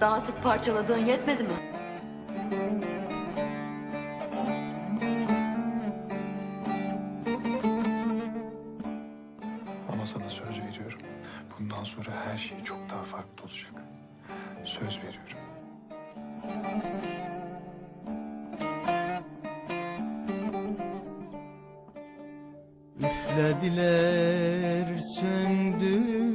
Dağıtıp parçaladığın yetmedi mi? Ama sana söz veriyorum. Bundan sonra her şey çok daha farklı olacak. Söz veriyorum. Üflediler söndüm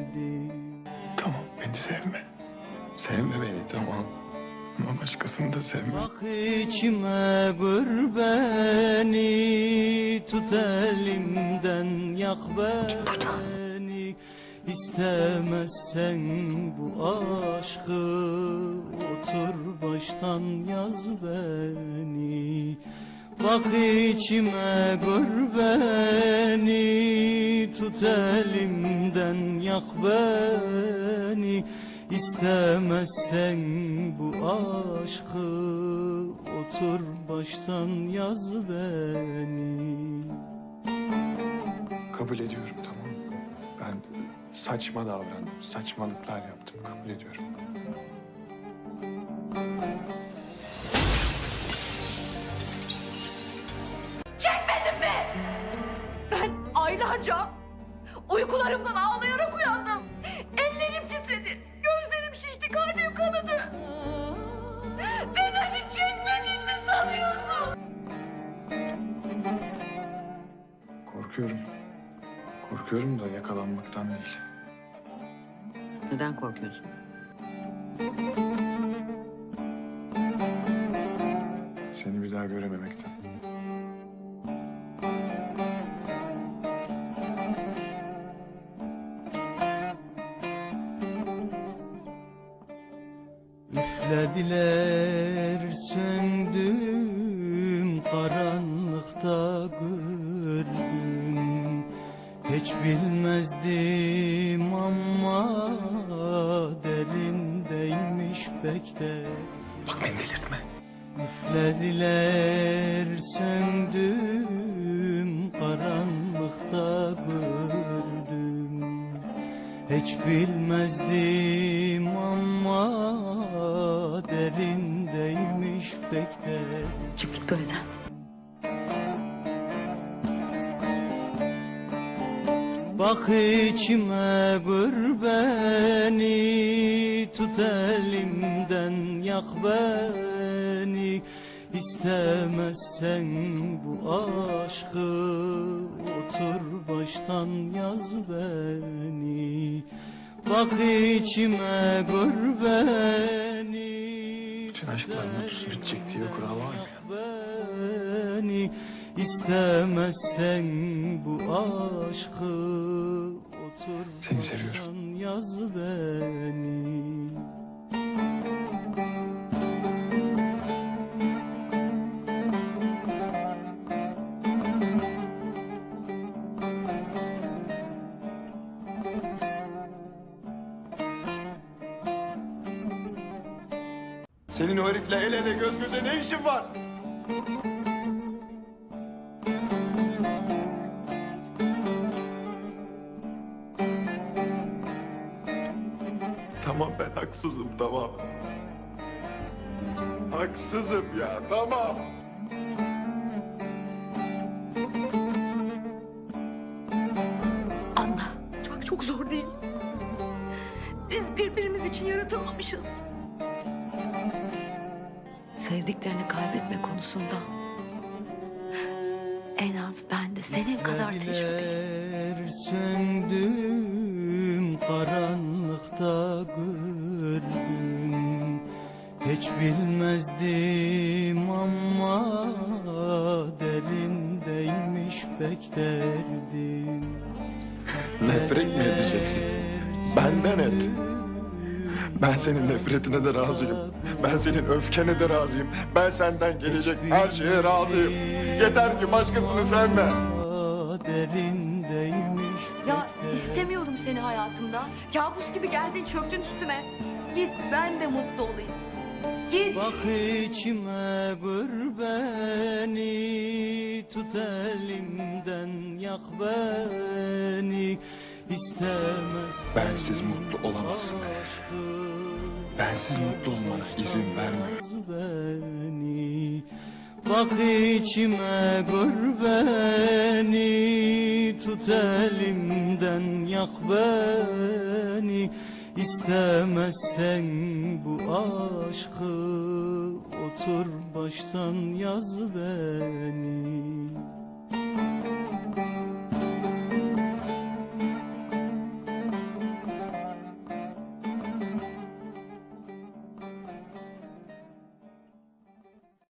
beni sevme. Sevme beni tamam. Ama başkasını da sevme. Bak içime gör beni Tut elimden yak beni İstemezsen bu aşkı Otur baştan yaz beni Bak içime gör beni Tut elimden yak beni İstemezsen bu aşkı Otur baştan yaz beni Kabul ediyorum tamam mı? Ben saçma davrandım. Saçmalıklar yaptım. Kabul ediyorum. Aylarca uykularımdan ağlayarak uyandım. Ellerim titredi, gözlerim şişti, kalbim kanadı. Ben acı çekmedin mi sanıyorsun? Korkuyorum. Korkuyorum da yakalanmaktan değil. Neden korkuyorsun? Seni bir daha görememekten. Üflediler söndüm karanlıkta gördüm. Hiç bilmezdim ama derindeymiş pek de. Bak beni delirtme. Üflediler söndüm karanlıkta gördüm. Hiç bilmezdim ama derindeymiş pek de. Çık git bu evden. Bak içime gör beni Tut elimden yak beni. İstemezsen bu aşkı Otur baştan yaz beni. Bak içime gör beni Bütün aşklar mutsuz bitecek diye kural var mı beni istemezsen bu aşkı otur Seni seviyorum. yaz beni Senin o herifle el ele göz göze ne işin var? Tamam ben haksızım tamam. Haksızım ya tamam. Anla, çok çok zor değil. Biz birbirimiz için yaratılmamışız. Sevdiklerini kaybetme konusunda en az ben de senin kadar tecrübeliyim. Söndüm karanlıkta gördüm Hiç bilmezdim ama derindeymiş pek derdim Nefret mi edeceksin? Benden et. Ben senin nefretine de razıyım. Ben senin öfkene de razıyım. Ben senden gelecek her şeye razıyım. Yeter ki başkasını sevme. Kaderindeymiş Ya istemiyorum seni hayatımda. Kabus gibi geldin çöktün üstüme. Git ben de mutlu olayım. Git. Bak içime gör beni Tut elimden yak beni İstemezsen Bensiz mutlu olamazsın. Bensiz mutlu olmana izin vermiyorum. beni Bak içime gör beni Tut elimden yak beni İstemezsen bu aşkı Otur baştan yaz beni